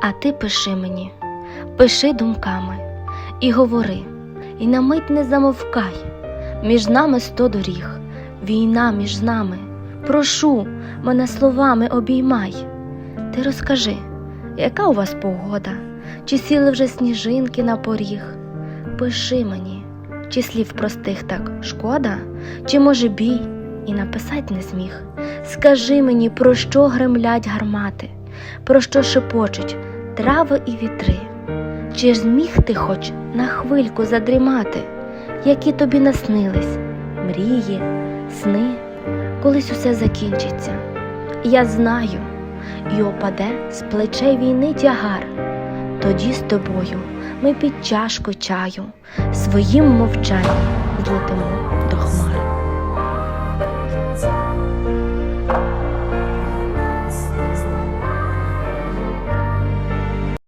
А ти пиши мені, пиши думками і говори, і на мить не замовкай. Між нами сто доріг, війна між нами. Прошу, мене словами обіймай. Ти розкажи, яка у вас погода? Чи сіли вже сніжинки на поріг? Пиши мені, чи слів простих так шкода, чи може бій і написать не зміг. Скажи мені, про що гремлять гармати, про що шепочуть трави і вітри. Чи ж зміг ти хоч на хвильку задрімати, які тобі наснились мрії, сни, колись усе закінчиться. Я знаю, і опаде з плечей війни тягар. Тоді з тобою ми під чашку чаю своїм мовчанням злетимо